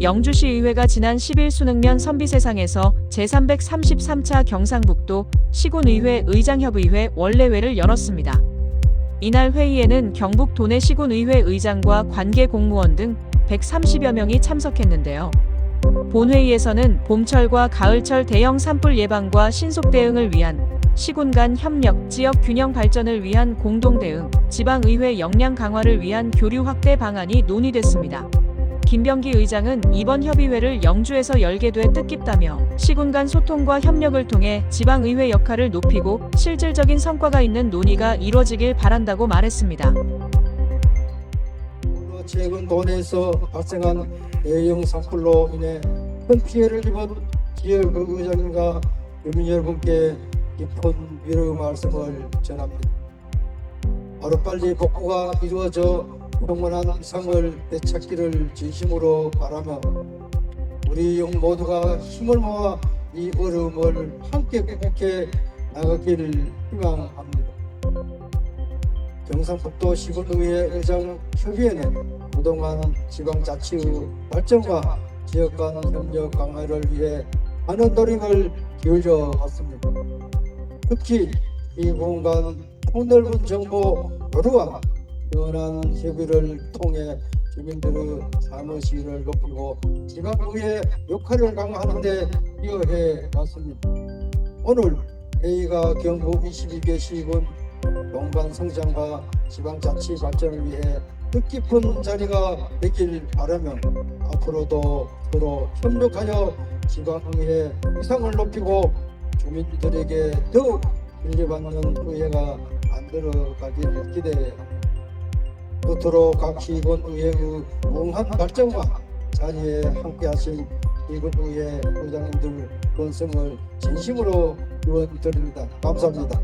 영주시의회가 지난 10일 수능면 선비세상에서 제333차 경상북도 시군의회 의장협의회 원래회를 열었습니다. 이날 회의에는 경북 도내 시군의회 의장과 관계 공무원 등 130여 명이 참석했는데요. 본회의에서는 봄철과 가을철 대형 산불 예방과 신속 대응을 위한 시군 간 협력, 지역 균형 발전을 위한 공동 대응, 지방의회 역량 강화를 위한 교류 확대 방안이 논의됐습니다. 김병기 의장은 이번 협의회를 영주에서 열게 돼 뜻깊다며 시군 간 소통과 협력을 통해 지방의회 역할을 높이고 실질적인 성과가 있는 논의가 이뤄지길 바란다고 말했습니다. 최근 도내에서 발생한 대형 산불로 인해 큰 피해를 입은 지역 의장님과 주민 여러분께 깊은 위로 말씀을 전합니다. 하루빨리 복구가 이루어져 평온한 상을 되찾기를 진심으로 바라며 우리 영 모두가 힘을 모아 이 어려움을 함께 극복해 나가기를 희망합니다. 경상북도 시군의회 의장 협의회는 그동안 지방자치의 발전과 지역 간 협력 강화를 위해 많은 노력을 기울여 왔습니다. 특히 이 공간 폭넓은 정보 교류와 연한 협의를 통해 주민들의 사무실을 높이고 지방의회 역할을 강화하는 데 기여해 왔습니다. 오늘 회의가 경북 22개 시군 동반 성장과 지방자치 발전을 위해 뜻깊은 자리가 되길 바라며 앞으로도 서로 협력하여 지방의회 위상을 높이고 주민들에게 더욱 인정받는 의회가 만들어가기를 기대합니다. 끝으로 각 시군 의회의 웅한 발전과 자리에 함께하신 시군 의회 의장님들 건승을 진심으로 기원드립니다. 감사합니다.